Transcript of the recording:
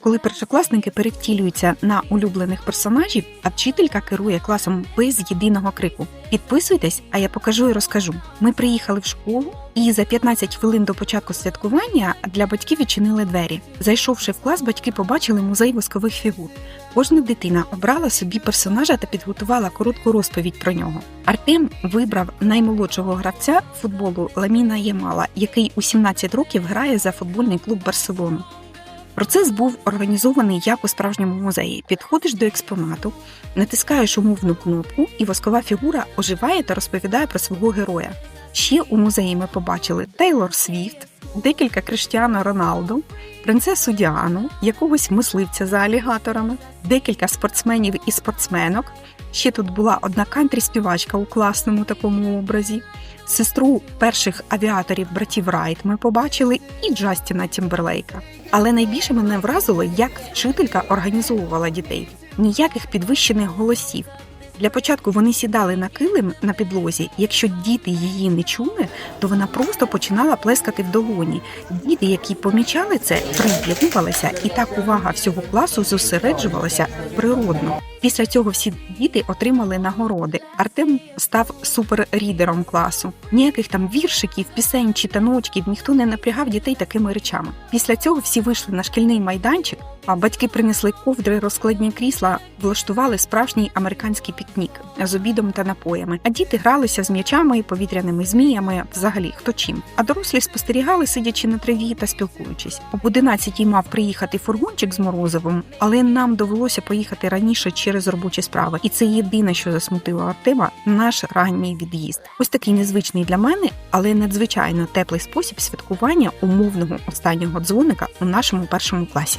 коли першокласники перевтілюються на улюблених персонажів, а вчителька керує класом без єдиного крику. Підписуйтесь, а я покажу і розкажу. Ми приїхали в школу, і за 15 хвилин до початку святкування для батьків відчинили двері. Зайшовши в клас, батьки побачили музей воскових фігур. Кожна дитина обрала собі персонажа та підготувала коротку розповідь про нього. Артем вибрав наймолодшого гравця футболу Ламіна Ямала, який у 17 років грає за футбольний клуб Барселону. Процес був організований як у справжньому музеї. Підходиш до експонату, натискаєш умовну кнопку, і воскова фігура оживає та розповідає про свого героя. Ще у музеї ми побачили Тейлор Свіфт, декілька Криштіано Роналду, принцесу Діану, якогось мисливця за алігаторами, декілька спортсменів і спортсменок. Ще тут була одна кантрі-співачка у класному такому образі. Сестру перших авіаторів братів Райт ми побачили і Джастіна Тімберлейка. Але найбільше мене вразило, як вчителька організовувала дітей. Ніяких підвищених голосів. Для початку вони сідали на килим на підлозі. Якщо діти її не чули, то вона просто починала плескати в долоні. Діти, які помічали це, приєднувалися, і так увага всього класу зосереджувалася природно. Після цього всі діти отримали нагороди. Артем став суперрідером класу. Ніяких там віршиків, пісень чи таночків ніхто не напрягав дітей такими речами. Після цього всі вийшли на шкільний майданчик. А батьки принесли ковдри, розкладні крісла, влаштували справжній американський пікнік з обідом та напоями. А діти гралися з м'ячами, повітряними зміями, взагалі хто чим. А дорослі спостерігали, сидячи на траві та спілкуючись. Об 11 мав приїхати фургончик з морозивом, але нам довелося поїхати раніше через робочі справи. І це єдине, що засмутило Артема, наш ранній від'їзд. Ось такий незвичний для мене, але надзвичайно теплий спосіб святкування умовного останнього дзвоника у нашому першому класі.